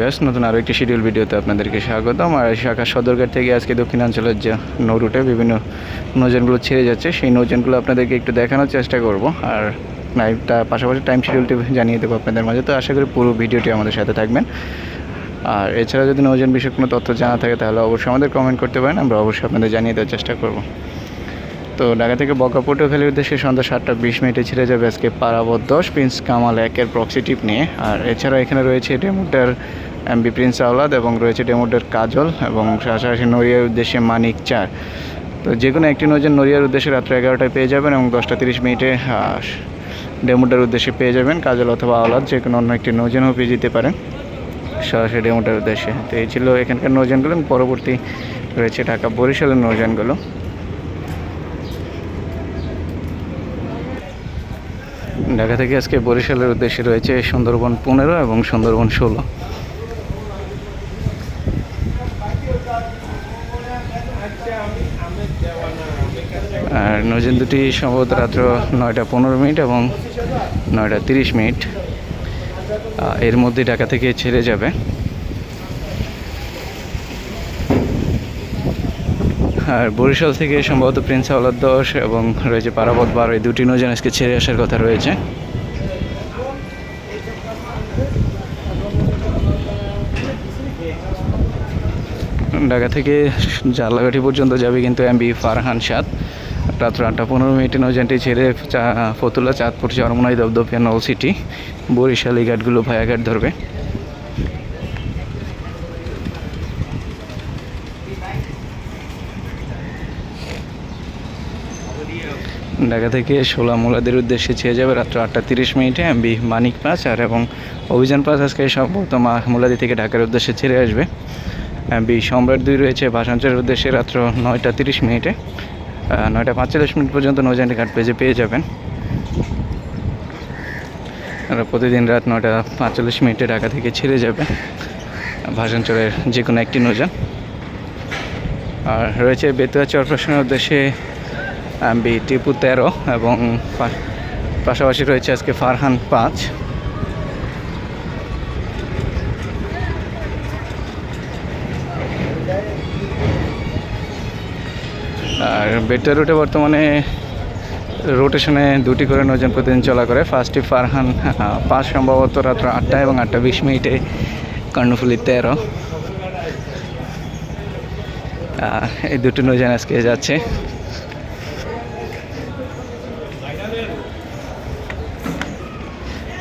ব্যাস নতুন আরও একটি শিডিউল ভিডিওতে আপনাদেরকে স্বাগতম। আর শাখা সদরঘাট থেকে আজকে দক্ষিণাঞ্চলের যে নৌরুটে বিভিন্ন নৌজানগুলো ছেড়ে যাচ্ছে, সেই নৌজানগুলো আপনাদেরকে একটু দেখানোর চেষ্টা করব। আর নাইটটা পাশাপাশি টাইম শিডিউলটি জানিয়ে দেবো আপনাদের মাঝে। তো আশা করি পুরো ভিডিওটি আমাদের সাথে থাকবেন। আর এছাড়া যদি নৌজান বিষয়ে কোনো তথ্য জানা থাকে, তাহলে অবশ্যই আমাদের কমেন্ট করতে পারেন। আমরা অবশ্যই আপনাদের জানিয়ে দেওয়ার চেষ্টা করব। তো ঢাকা থেকে বকা পটুয়াখালীর উদ্দেশ্যে সন্ধ্যা সাতটা বিশ মিনিটে ছেড়ে যাবে আজকে পারাবত দশ প্রিন্স কামাল একের প্রক্সি টিপ নিয়ে। আর এছাড়া এখানে রয়েছে ডেমোটার এমবি প্রিন্স আওলাদ এবং রয়েছে ডেমোটার কাজল এবং পাশাপাশি নড়িয়ার উদ্দেশ্যে মানিক চার। তো যে কোনো একটি নৌযান নড়িয়ার উদ্দেশ্যে রাত্র এগারোটায় পেয়ে যাবেন এবং দশটা তিরিশ মিনিটে আহ, ডেমোটার উদ্দেশ্যে পেয়ে যাবেন কাজল অথবা আওলাদ যে কোনো অন্য একটি নৌযানও পেয়ে যেতে পারেন সরাসরি ডেমোটার উদ্দেশ্যে। তো এই ছিল এখানকার নৌযানগুলো এবং পরবর্তী রয়েছে ঢাকা বরিশালের নৌযানগুলো ঢাকা থেকে আজকে বরিশালের উদ্দেশ্যে রয়েছে সুন্দরবন পনেরো এবং সুন্দরবন ষোলো। আর নজেন দুটি সম্ভবত রাত্র নয়টা পনেরো মিনিট এবং নয়টা তিরিশ মিনিট এর মধ্যে ঢাকা থেকে ছেড়ে যাবে। আর বরিশাল থেকে সম্ভবত প্রিন্স আওলাদ দশ এবং রয়েছে পারাবত বারো, এই দুটি নৌজান আজকে ছেড়ে আসার কথা রয়েছে। ঢাকা থেকে জালাঘাটি পর্যন্ত যাবে কিন্তু এমবি ফারহান সাত রাত্র আটটা পনেরো মিনিটে নৌজানটি ছেড়ে চা- ফতুল্লা, চাঁদপুর, চরমনাই দপদপিয়া নল সিটি বরিশাল এই ঘাটগুলো ভায়াঘাট ধরবে। ঢাকা থেকে সোলা মোলাদের উদ্দেশ্যে ছেড়ে যাবে রাত্র আটটা তিরিশ মিনিটে এমবি মানিক পাঁচ আর এবং অভিযান পাঁচ আজকে সম্ভবত মোলাদি থেকে ঢাকার উদ্দেশ্যে ছেড়ে আসবে। এমবি সম্রাট দুই রয়েছে ভাষাঞ্চলের উদ্দেশ্যে রাত্র নয়টা তিরিশ মিনিটে নয়টা পাঁচচল্লিশ মিনিট পর্যন্ত নৌজানটি ঘাট পেজে পেয়ে যাবেন। প্রতিদিন রাত নয়টা পাঁচচল্লিশ মিনিটে ঢাকা থেকে ছেড়ে যাবে, ভাষাঞ্চলের যে কোনো একটি নৌজান আর রয়েছে বেতুয়া চরপ্রাশনের উদ্দেশ্যে এমবি টিপু তেরো এবং পাশাপাশি রয়েছে আজকে ফারহান পাঁচ। আর বেটার রুটে বর্তমানে রোটেশনে দুটি করে নজন প্রতিদিন চলা করে। ফার্স্টটি ফারহান পাঁচ, সম্ভবত রাত্র আটটা এবং আটটা বিশ মিনিটে কর্ণফুলি তেরো। এই দুটি নৌযান আজকে যাচ্ছে।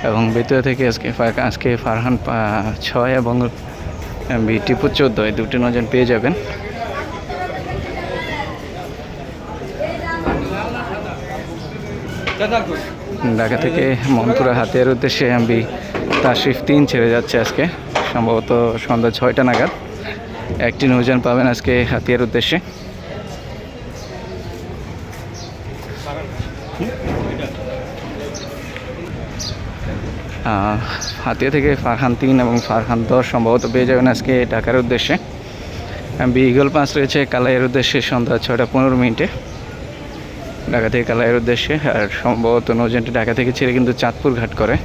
এবং বেতুয়া থেকে আজকে আজকে ফারহান ছয় এবং টিপু চোদ্দ, এই দুটি নজন পেয়ে যাবেন। ঢাকা থেকে মনপুরা হাতিয়ার উদ্দেশ্যে এমবি তাশরিফ তিন ছেড়ে যাচ্ছে আজকে, সম্ভবত সন্ধ্যা ছয়টা নাগাদ। একটি নৌযান পাবেন আজকে হাতিয়ার উদ্দেশ্যে। হাতিয়া থেকে ফারহান তিন এবং ফারহান দশ সম্ভবত পেয়ে যাবেন আজকে ঢাকার উদ্দেশ্যে। বি ইগল পাঁচ রয়েছে কালাইয়ের উদ্দেশ্যে সন্ধ্যা ছয়টা পনেরো মিনিটে। ঢাকা থেকে কালাইয়ের উদ্দেশ্যে, আর সম্ভবত নৌজানটি ঢাকা থেকে ছেড়ে কিন্তু চাঁদপুর ঘাট করে।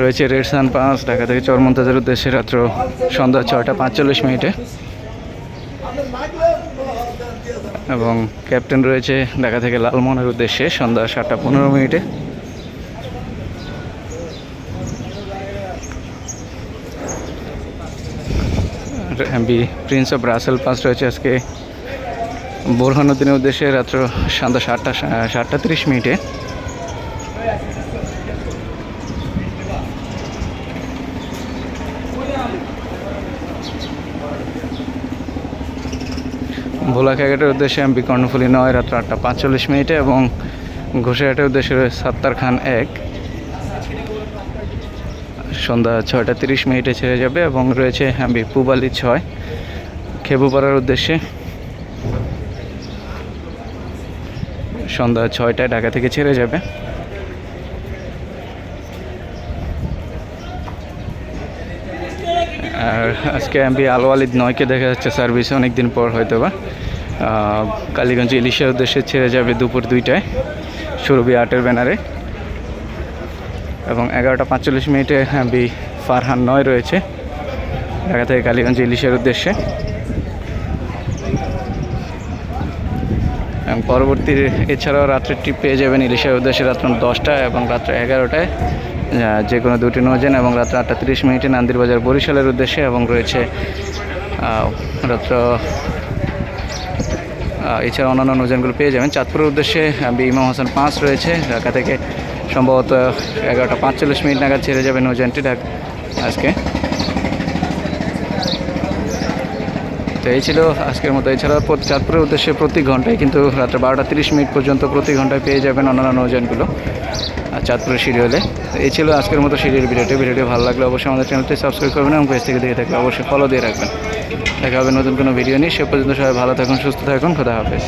রয়েছে রেড সান পাঁচ, ঢাকা থেকে চরমন্তাজের উদ্দেশ্যে রাত্র সন্ধ্যা ছয়টা পাঁচচল্লিশ মিনিটে। এবং ক্যাপ্টেন রয়েছে ঢাকা থেকে লালমোহনের উদ্দেশ্যে সন্ধ্যা সাতটা পনেরো মিনিটে। প্রিন্স অফ রাসেল পাস রয়েছে আজকে। বোরহানুদ্দিনের উদ্দেশ্যে রাত্র সন্ধ্যা সাতটা সাতটা তিরিশ মিনিটে। ভোলা ক্যাগেটের উদ্দেশ্যে এমবি কর্ণফুলি নয়, রাত্র আটটা পাঁচচল্লিশ মিনিটে এবং ঘোষাঘাটের উদ্দেশ্যে সাত্তার খান এক। সন্ধ্যা ছয়টা তিরিশ মিনিটে ছেড়ে যাবে এবং রয়েছে এমবি পুবালি ছয়। খেবু খেবুপাড়ার উদ্দেশ্যে সন্ধ্যা ছয়টায় ঢাকা থেকে ছেড়ে যাবে। আর আজকে এমবি আলোয়ালিদ নয়কে দেখা যাচ্ছে সার্ভিসে অনেক দিন পর হয়তো বা কালীগঞ্জ ইলিশের উদ্দেশ্যে ছেড়ে যাবে দুপুর দুইটায়। সুরভি আটের ব্যানারে। এবং এগারোটা পাঁচচল্লিশ মিনিটে বি ফারহান নয় রয়েছে। ঢাকা থেকে কালীগঞ্জ ইলিশের উদ্দেশ্যে। এবং পরবর্তী এছাড়াও রাত্রের ট্রিপ পেয়ে যাবেন ইলিশের উদ্দেশ্যে রাত্র দশটায় এবং রাত্র এগারোটায়। যে কোনো দুটি নৌজেন এবং রাত্র আটটা তিরিশ মিনিটে নান্দির বাজার বরিশালের উদ্দেশ্যে এবং রয়েছে রাত্র এছাড়া অন্যান্য নৌজানগুলো পেয়ে যাবেন। চাঁদপুরের উদ্দেশ্যে ইমাম হাসান পাঁচ রয়েছে। ঢাকা থেকে সম্ভবত এগারোটা পাঁচচল্লিশ মিনিট নাগাদ ছেড়ে যাবে নৌজানটি ঢাকা আজকে। তো এই ছিল আজকের মতো। এছাড়া চাঁদপুরের উদ্দেশ্যে প্রতি ঘন্টায় কিন্তু রাত্রে বারোটা তিরিশ মিনিট পর্যন্ত প্রতি ঘন্টায় পেয়ে যাবেন অন্যান্য নৌজানগুলো আর চাঁদপুরের সিরিয়ালে এই ছিল আজকের মতো সিরিয়াল ভিডিওটি। ভিডিওটি ভালো লাগলে অবশ্যই আমাদের চ্যানেলটি সাবস্ক্রাইব করবেন এবং পেজ থেকে দেখে থাকলে অবশ্যই ফলো দিয়ে রাখবেন। দেখা হবে নতুন কোনো ভিডিও নিয়ে। সে পর্যন্ত সবাই ভালো থাকুন, সুস্থ থাকুন, খোদা হাফেজ।